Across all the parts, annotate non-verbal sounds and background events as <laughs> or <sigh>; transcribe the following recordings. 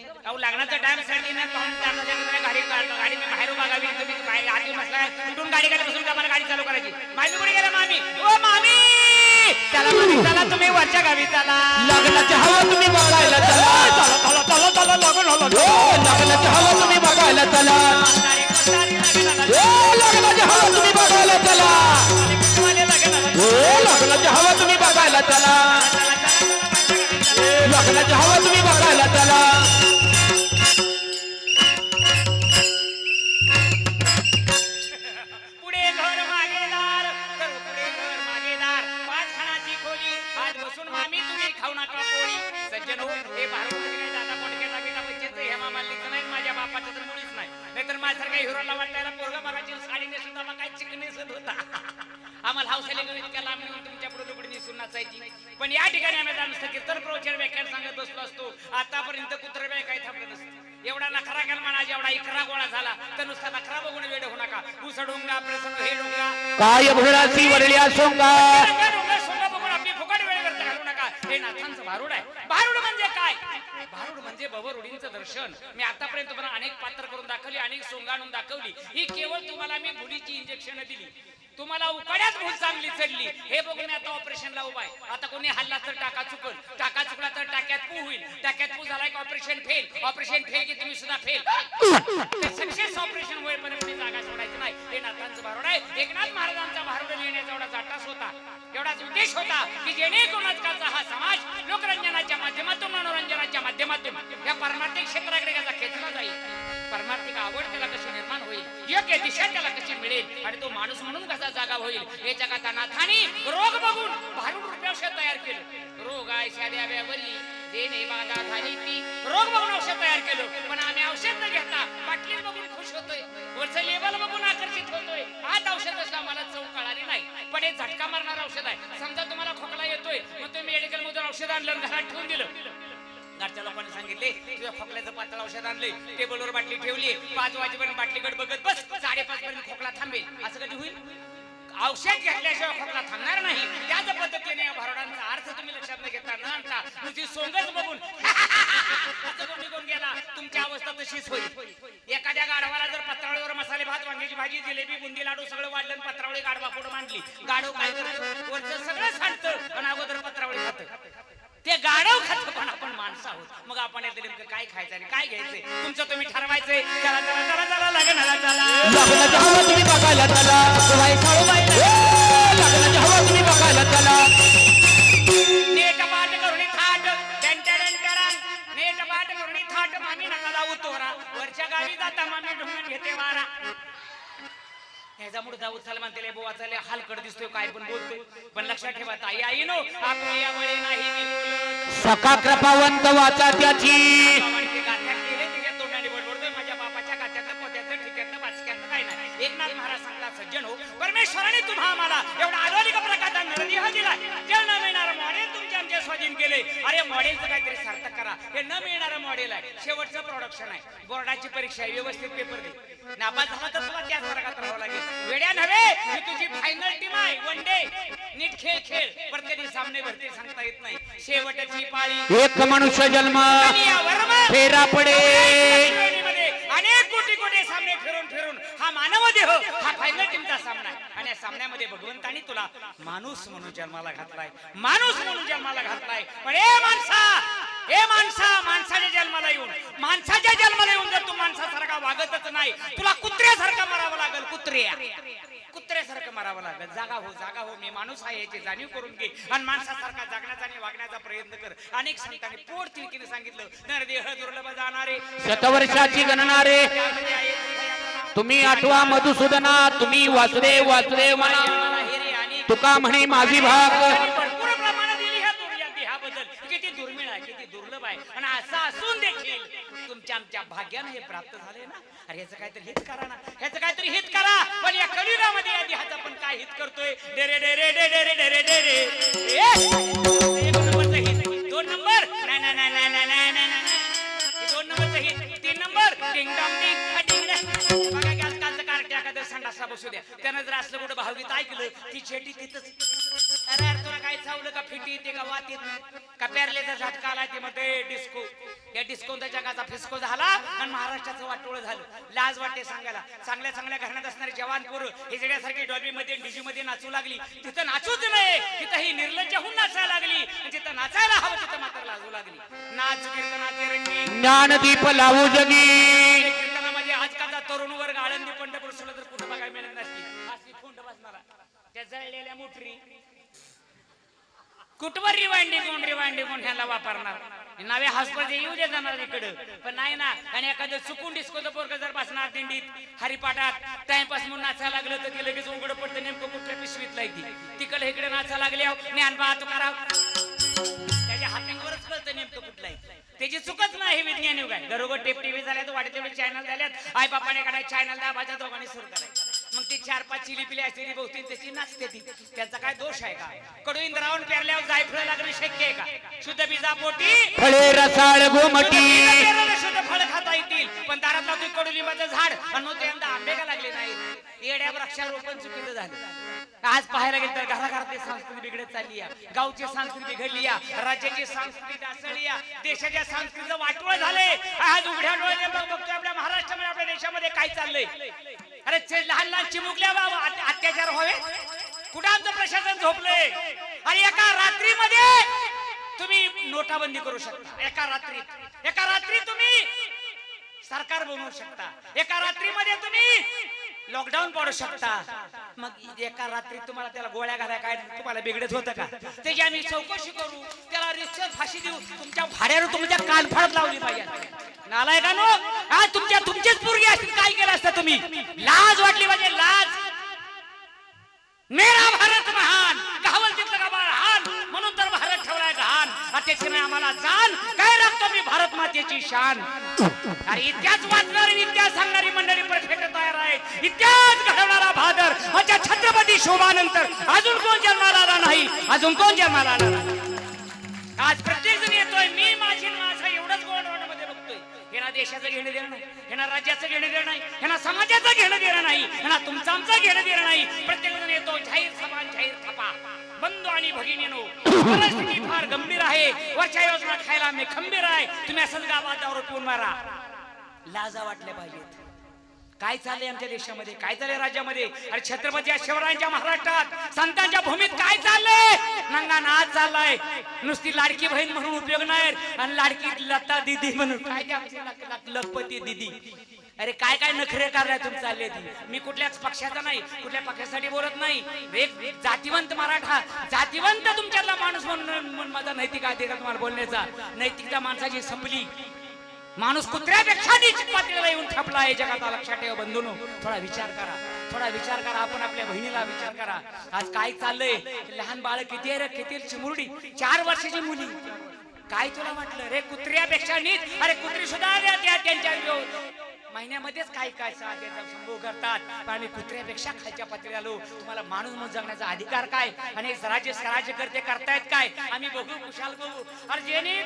अहो लग्नाचा टाइमसाठी ना पाहून तर गाडी गाडी मी बाहेर बघावी तुम्ही बाहेर आधी बसलाय कुठून गाडी गाडी बसून आम्हाला गाडी चालू करायची. मामी कुठे गेला मामी? ओ मामी! चला मामी चला तुम्ही वरच्या गावी चला. लग्नाची हवा तुम्ही बघायला चला. चला चला चला चला लग्न हवा तुम्ही बघायला चला. म्हातारी, म्हातारी लग्नाला- ए, लग्नाची हवा तुम्ही बघायला चला. तुम्हाला लग्नाला- ए, लग्नाची हवा तुम्ही बघायला चला. चला, चला, चला, चला, ए, लग्नाची हवा सज्जन हो हे दादा हेमा मालिकचं नाही माझ्या बापाचं तर मुळीच नाही नाहीतर माझ्यासारख्या हिरोला वाटायला पोरगा बघायची साडी नेसून दमा काय चिकन नेसत होता आम्हाला हौसले घेऊन इतक्या लांब येऊन तुमच्यापुढे लुगडी नेसून नाचायची पण या ठिकाणी आम्ही नुसतं कीर्तन प्रवचन व्याख्यान सांगत बसलो असतो आतापर्यंत कुत्र वेळ काही थांबलं नसतं एवढा नखरा केला म्हणा एवढा इकरा गोळा झाला तर नुसता नखरा बघून वेळ होऊ नका उस डोंगा प्रसंग हे डोंगा काय भोळासी वरल्या सोंगा बघून आपली फुकट वेळ व्यर्थ घालू नका हे नाथांचं भारूड आहे भारूड म्हणजे काय भारूड म्हणजे बबरुडींचं दर्शन मी आतापर्यंत तुम्हाला अनेक पात्र करून दाखवली अनेक सोंग आणून दाखवली. ही केवळ तुम्हाला मी भुलीची इंजेक्शन दिली. तुम्हाला उकड्याच भूल चांगली चढली. हे बघून आता ऑपरेशनला उभा आहे. आता कोणी हल्ला तर टाका चुकल. टाका चुकला तर टाक्यात पू होईल. टाक्यात पू झाला की ऑपरेशन फेल ऑपरेशन फेल की तुम्ही सुद्धा फेल सक्सेस ऑपरेशन होईपर्यंत मी जागा सोडायचं नाही. हे नाथांचं भारूड आहे. एकनाथ महाराजांचा भारूड लिहिण्याचा एवढा जाटाच होता. एवढाच उद्देश होता की जेणेकरून आजकालचा हा समाज लोकरंजनाच्या माध्यमातून मनोरंजन माध्यमातून या परमार्थिक क्षेत्राकडे त्याचा खेचला जाईल. परमार्थिक आवड त्याला कशी निर्माण होईल? योग्य दिशा त्याला कशी मिळेल? आणि तो माणूस म्हणून कसा जागा होईल? हे जगात अनाथाने रोग बघून भारूड रुपये औषध तयार केलं. रोग आहे शाद्या व्यावली देणे बाधा झाली ती. रोग बघून औषध तयार केलं. पण आम्ही औषध न घेता बाटली बघून खुश होतोय. वरचं लेबल बघून आकर्षित होतोय. आज औषध असलं आम्हाला चव कळाली नाही. पण हे झटका मारणारं औषध आहे. समजा तुम्हाला खोकला येतोय. मग तुम्ही मेडिकल मधून औषध आणलं घरात ठेवून दिलं. घरच्या लोकांनी सांगितले तुझ्या खोकल्याचं पातळ औषध आणले टेबलवर बाटली ठेवली पाच वाजेपर्यंत बाटलीकडे बघत बस साडेपाच पर्यंत खोकला थांबेल. असं कधी होईल? औषध घेतल्याशिवाय खोकला थांबणार नाही. त्याच पद्धतीने या भरडांचा अर्थ तुम्ही लक्षात न घेता न आणता तुझी सोंगच बघून <laughs> असं निघून गेला तुमची अवस्था तशीच होईल. एखाद्या गाढवाला जर पत्रावळीवर मसाले भात वांग्याची भाजी जिलेबी बुंदी लाडू सगळं वाढलं पत्रावळी गाढवा पुढे मांडली. गाढव काय करत? वरचं सगळं सांडतं आणि अगोदर पत्रावळी खात. ते गाढव खात. माणसं आहोत मग आपण यातलं नेमकं काय खायचं आणि काय घ्यायचंय तुमचं तुम्ही ठरवायचंय. चला चला चला चला लग्नाला चला. लग्नाची हवा तुम्ही बघायला चला. ए, लग्नाची हवा तुम्ही बघायला चला. नेट पाठ करून थाट. डंटडंटडं. नेट पाठ करून थाट. मामी नका जाऊ तोरा. वरच्या गावी जाता मामी ढुंगण घेते वारा. ह्याचा मुळे जाऊ चल म्हणते बोवा चले हलकड दिसतोय काय पण बोलतोय. पण लक्षात ठेवा ताई आई नो आपण नाही सखा कृपावंत वाचा त्याची. केले अरे मॉडेलचं काहीतरी सार्थक करा. हे न मिळणारं मॉडेल आहे. शेवटचं प्रोडक्शन आहे. बोर्डाची परीक्षा आहे. व्यवस्थित पेपर दे. नापास झाला तर तुला त्याच वर्गात राहावं लागेल. वेड्या नव्हे ही तुझी फायनल टीम आहे. वन डे नीट खेळ खेळ. प्रत्येक सामने भरती सांगता येत नाही. शेवटची पाळी. एक मनुष्य जन्म. फेरा पडे अनेक कोटी कोटी सामने फिरून फिरून. हा मानव देह हा फायनल टीमचा सामना आहे. आणि या सामन्यामध्ये भगवंतानी तुला माणूस म्हणून जन्माला घातलाय. माणूस म्हणून जन्माला घातलाय. पण ए माणसा हे माणसा माणसाच्या जन्माला येऊन माणसाच्या जन्माला येऊन जर तू माणसासारखा वागतच नाही तुला कुत्र्यासारखा मारावं लागेल कुत्र्या. कुत्र्यासारखं मारावं लागेल. जागा हो जागा हो मी माणूस आहे याची जाणीव करून घे. आणि माणसासारखा जागण्याचा आणि वागण्याचा प्रयत्न कर. अनेक संतांनी पोट तिरकीने सांगितलं नरदेह दुर्लभ जाणारे शतवर्षाची गणणारे तुम्ही आठवा मधुसूदना तुम्ही वासुदे वासुदे म्हणा तुका म्हणे माझी भाग. आहे हित करतोय? डेरे दोन नंबर. नाही दोन तीन नंबर. किंगडम एखादं संडासला बसू द्या. त्यानं जर असलं कुठं भावगीत ऐकलं ती छेटी तिथंच. अरे अरे तुला काय चावलं का फिटी येते का वात येते का पेरलेचा झटका आला ते मध्ये डिस्को. या डिस्कोचा जगाचा फिस्को झाला आणि महाराष्ट्राचं वाटोळ झालं. लाज वाटते सांगायला. चांगल्या चांगल्या घराण्यात असणारे जवान पोरं हे सगळ्यासारखी डॉल्बी मध्ये डीजी मध्ये नाचू लागली. तिथं नाचूच नाही तिथं ही निर्लज्ज होऊन नाचायला लागली. जिथं नाचायला हवं तिथं मात्र लाजू लागली. नाच कीर्तनाचे ज्ञानदीप लावू जगी. तरुण वर्ग आळंदी पंढरपूर सोडलं तर कुठं बघायला मिळत नसती अशी खुंड बसणारा. त्या जळलेल्या मोटरी. कुठवर रिवांडी कोण रिवांडी कोण ह्याला वापरणार? नवे हॉस्पिटल येऊ दे जाणार इकडं. पण नाही ना आणि एखादं चुकून डिस्कोचं पोरग जर बसणार दिंडीत हरिपाठात टाइमपास म्हणून नाचायला लागलं तर ते लगेच उघड पडतं नेमकं कुठल्या पिशवीत लायती. तिकडे इकडे नाचायला लागले पाहतो करा त्याच्या हातांवरच कळतं नेमकं कुठलं आहे. त्याची चुकच नाही हे विज्ञान युग आहे. दरोगर टेप टीव्ही झाल्यात वाढते तेवढे चॅनल झाल्यात. आई बापाने काढाय चॅनल दाबाच्या दोघांनी सुरू करायचं मग ती चार पाच चिली पिली असलेली बहुती तशी नाचते ती. त्याचा काय दोष आहे का? कडू इंद्रावण पेरल्यावर जायफळ लागणं शक्य आहे का? शुद्ध बीजा पोटी? फळे रसाळ गोमटी शुद्ध फळ खाता येतील. पण दारात लावतो कडुलिंबाचं झाड. आणि मग ते आंबे का लागले नाही येड्या वृक्षारोपण चुकीचं झालं. आज पाहायला गेलं तर घराघरातली संस्कृती बिघडत चालली आहे. गावची संस्कृती घडली आहे. राज्याची संस्कृती ढासळली आहे. देशाच्या संस्कृतीचं वाटवळ झाले आज उघड्या डोळ्याने बघतोय आपल्या महाराष्ट्रामध्ये आपल्या देशामध्ये काय चाललंय. अरे लहान लहान चिमुकल्या बाबा अत्याचार व्हावे? कुठं आमचं प्रशासन झोपलंय? आणि एका रात्रीमध्ये तुम्ही नोटाबंदी करू शकता. एका रात्री. एका रात्री तुम्ही सरकार बनवू शकता. एका रात्रीमध्ये तुम्ही लॉकडाऊन पडू शकता. मग एका रात्री तुम्हाला त्याला गोळ्या घालाय काय तुम्हाला बिघडत होतं का? त्याची आम्ही चौकशी करू त्याला रिश्वत फाशी देऊ तुमच्या भाड्यावर तुमच्या कानफाळत लावली पाहिजे. नालाय का नो? हा तुमच्या तुमचेच पोरगी असतील काय केलं असतं तुम्ही? लाज वाटली पाहिजे लाज. मेरा भारत महान. गावल तिथलं का लहान म्हणून तर भारत ठेवलाय घाण अत्याचे आम्हाला जाण. काय मातेची शान. अरे इतक्याच वाचणारी इतिहास सांगणारी मंडळी परफेक्ट तयार आहे इतिहास घडवणारा भादर. अच्छा छत्रपती शोभानंतर. अजून कोण जन्माला आला नाही? अजून कोण जन्माला आला नाही? आज प्रत्येक जण येतोय मी ह्यांना देशाचं घेणं देणं नाही ह्यांना राज्याचं घेणं देणं नाही ह्यांना समाजाचं घेणं देणं नाही ह्यांना तुमचं आमचं घेणं देणं नाही. प्रत्येक जण येतो जाहीर सभा जाहीर थपा बंधू आणि भगिनीनो परिस्थिती फार गंभीर आहे. वरच्या योजना खायला मी खंबीर आहे. तुम्ही असंच गावात दारू पिऊन मारा. लाजा वाटल्या पाहिजेत. काय चाललंय आमच्या देशामध्ये? काय चाललंय राज्यामध्ये? अरे छत्रपती शिवरायांच्या महाराष्ट्रात संतांच्या भूमीत काय चाललंय? नंगा नाच चाललाय. नुसती लाडकी बहीण म्हणून उपयोग नाही. आणि लाडकी लता दिदी म्हणून. काय लखपती दिदी. अरे काय काय नखरे कार्य तुम्ही चालले ती? मी कुठल्याच पक्षाचा नाही कुठल्या पक्षासाठी बोलत नाही. एक जातीवंत मराठा जातीवंत तुमच्यातला माणूस म्हणून म्हणून माझा नैतिक अधिकार तुम्हाला बोलण्याचा. नैतिकता माणसाची संपली. माणूस कुत्र्यापेक्षा नीच पातळीला येऊन ठपला आहे. जगाचा लक्षात ठेवा बंधूनो. थोडा विचार करा. थोडा विचार करा. आपण आपल्या बहिणीला विचार करा. आज काय चाललंय? लहान बाळ किती रे? किती चिमुरडी. चार वर्षाची मुली. काय तुला म्हटलं रे? कुत्र्यापेक्षा नीच? अरे कुत्री सुद्धा त्यांच्या महिन्यामध्येच काही काय साध्याचा संभव करतात. पण आम्ही कुत्र्यापेक्षा खालच्या पातळी आलो. तुम्हाला माणूस म्हणून जगण्याचा अधिकार काय? आणि राज्य स्वराज्य करते करतायत काय? आम्ही बघू कुशाल बघू. अरे जेणे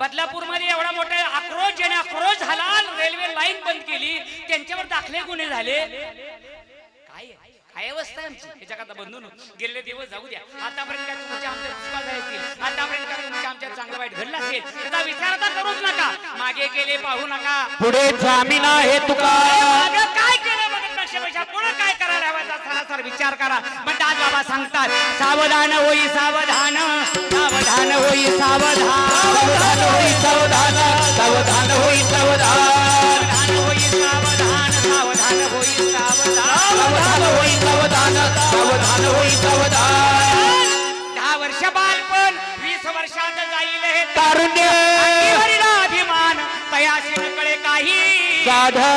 बदलापूरमध्ये एवढा मोठा आक्रोश ज्याने आक्रोश झाला रेल्वे लाईन बंद केली त्यांच्यावर दाखले गुन्हे झाले. काय? काय अवस्था आहे आमची? हे जगात बंधून गेलेले दिवस जाऊ द्या. आतापर्यंत काय तुमच्या आमच्या चुका असतील? आतापर्यंत काय तुमच्या आमच्या चांगलं वाईट घडलं असेल? त्याचा विचार आता करूच नका. मागे गेले पाहू नका. पुढे जामीन आहे तुका. काय तर विचार करा. आज बाबा सांगतात सावधान होई सावधान सावधान होई सावधान होई सावधान सावधान होई सावधान होई सावधान सावधान होई सावधान सावधान होई सावधान दहा वर्ष बालपण वीस वर्षात जाईल हे. तारुण्य अभिमान तयाशी नकळे काही. साधा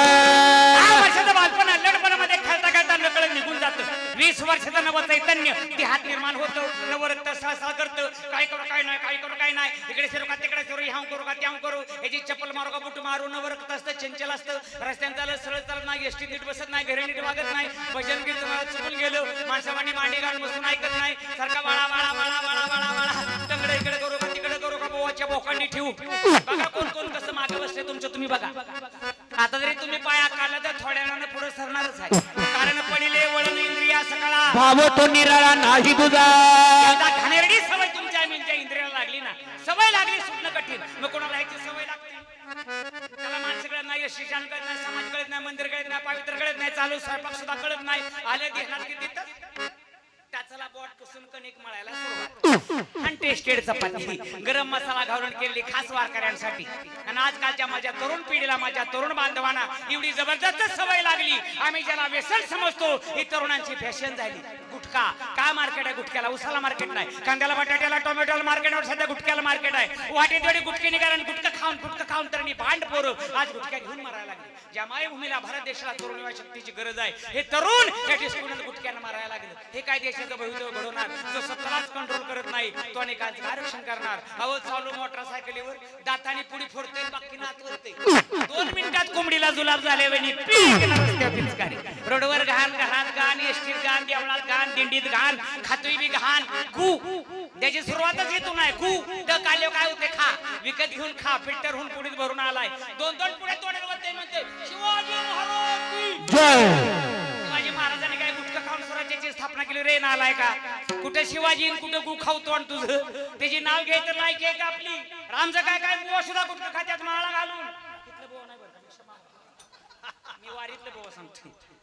वर्षाचं नव चैतन्य. ते हात निर्माण होतं नवरत्न सहसा करतं काय करू काय नाही काय करू काय नाही. इकडे फिरू का तिकडे फिरू ह्या करू का त्या करू. याची चप्पल मारू का बुट मारू नवरक्त असतं चंचल असतं. रस्त्यानं चालत सरळ चालत नाही एसटी नीट बसत नाही घरी नीट वागत नाही. भजन गीत चुकून गेलं. माणसावाणी मांडी गाण बसून ऐकत नाही. सारखा वाळा वाळा वाळा वाळा वाळा वाळा. तंगडे इकडे करू का तिकडे करू का बोवाच्या बोकांनी ठेवू बघा कोण कोण कसं मागे बसले तुमचं तुम्ही बघा. आता जरी तुम्ही पाया काढला तर थोड्या वेळानं पुढे सरणारच आहे. भाव तो निराळा नाही तुझा. एकदा घाणेरडी सवय तुमच्या मिनच्या इंद्रियाला लागली ना सवय लागली सुटणं कठीण. मग कोणाला ह्याची सवय लागते? त्याला माणसं कळत नाही शिक्षण कळत नाही समाज कळत नाही मंदिर कळत नाही पवित्र कळत नाही चालू स्वयंपाक सुद्धा कळत नाही. आले देणार किती तर कणिक मळायला सुरुवात आणि टेस्टेड चपाती. गरम मसाला घालून केलेली खास वारकऱ्यांसाठी. आणि आजकालच्या माझ्या तरुण पिढीला माझ्या तरुण बांधवांना एवढी जबरदस्त सवय लागली. आम्ही ज्याला व्यसन समजतो ही तरुणांची फॅशन झाली. गुटखा. काय मार्केट आहे गुटख्याला? उसाला मार्केट नाही. कांद्याला बटाट्याला टोमॅटोला मार्केटवर सध्या गुटख्याला मार्केट आहे. वाटे वेळी गुटके निघाले गुटखा खाऊन गुटखा खाऊन तर भांड पोरं. आज गुटख्या घेऊन मारायला लागली. ज्या मायभूमीला भारत देशाला तरुण शक्तीची गरज आहे हे तरुण या डिस्कोनं गुटख्यानं मारायला लागलं. हे काय देशाचं भवितव्य करणार. जो स्वतःलाच कंट्रोल करत नाही तो अनेकांचं आरक्षण करणार. अहो चालू मोटरसायकलीवर दाताने पुढी फोडते बाकी नात वरते दोन मिनिटात कोंबडीला जुलाब झाले वहिनी. रोडवर घाण घाण घाण एसटीत घाण देवळात घाण दिंडीत घाण खातोय बी घाण. गु. त्याची सुरुवातच इथून आहे गु. तर काले काय होते खा. विकत घेऊन खा. फिल्टर होऊन पुढीत भरून आलाय. दोन दोन पुढे तोडत म्हणते शिवाजी महाराज जय. काय स्वराज्याची स्थापना केली. रे नालाय का कुठे शिवाजी कुठे गु खावतो आणि तुझं? त्याची नाव घ्यायचं नाही घे का आपली. रामचं काय काय बुवा सुद्धा गुटखा खात्यात माळा घालून. इथलं बुवा नाही बरं <laughs> मी वारीतलं बुवा सांगतो.